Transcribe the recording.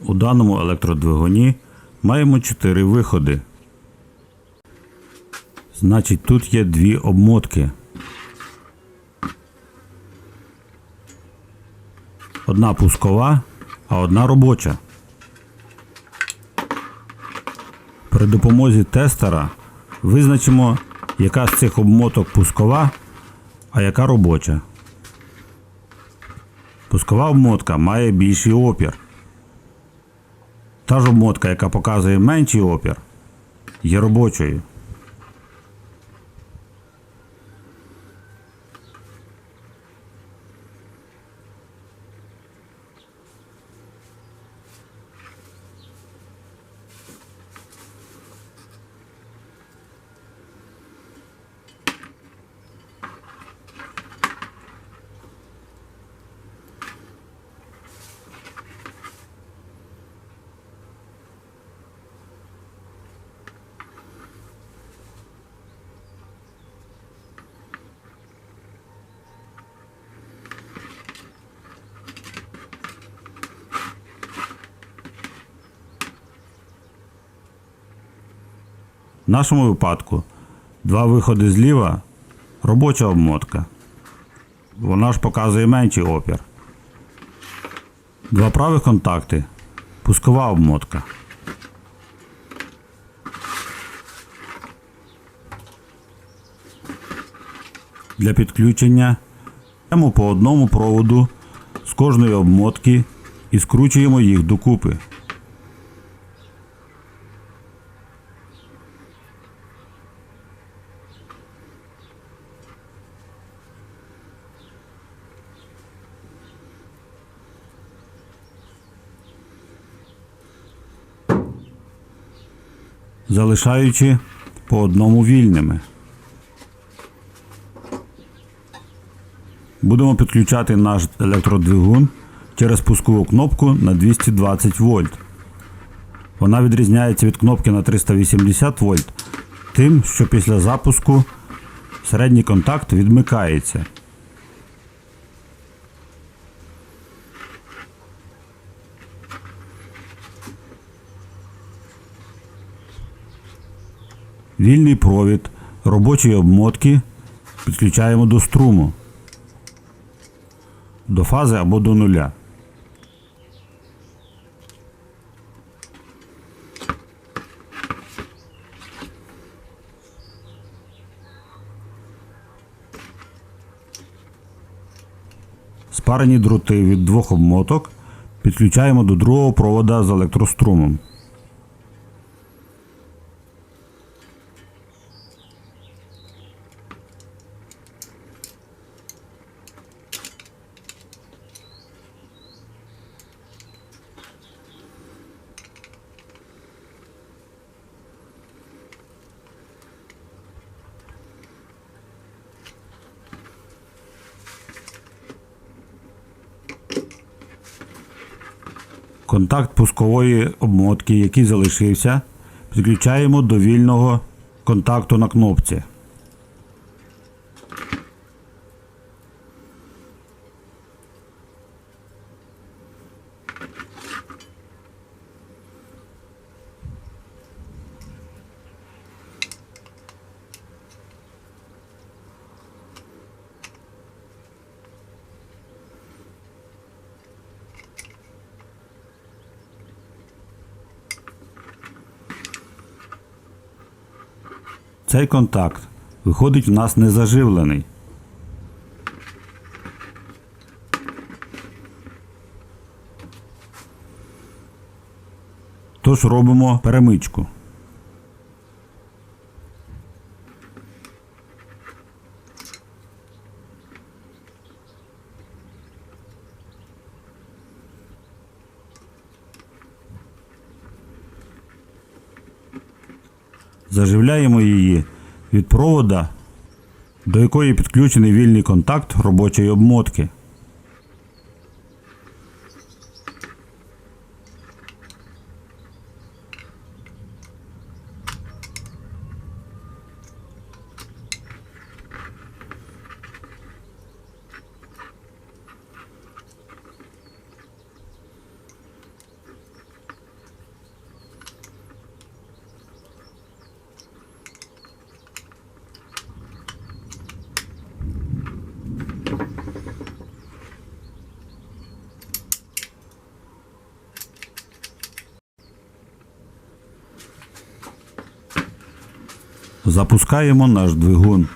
У даному електродвигуні маємо 4 виходи. Значить, тут є дві обмотки. Одна пускова, а одна робоча. При допомозі тестера визначимо, яка з цих обмоток пускова, а яка робоча. Пускова обмотка має більший опір. Та ж обмотка, яка показує менший опір, є робочою. В нашому випадку два виходи зліва робоча обмотка. Вона ж показує менший опір. Два правих контакти пускова обмотка. Для підключення беремо по одному проводу з кожної обмотки і скручуємо їх докупи. Залишаючи по одному вільними. Будемо підключати наш електродвигун через пускову кнопку на 220 вольт. Вона відрізняється від кнопки на 380 вольт тим, що після запуску середній контакт відмикається. Вільний провід робочої обмотки підключаємо до струму, до фази або до нуля. Спарені дроти від двох обмоток підключаємо до другого провода з електрострумом. Контакт пускової обмотки, який залишився, підключаємо до вільного контакту на кнопці. Цей контакт виходить в нас незаживлений. Тож робимо перемичку. Заживляємо її від провода, до якої підключений вільний контакт робочої обмотки. Запускаємо наш двигун.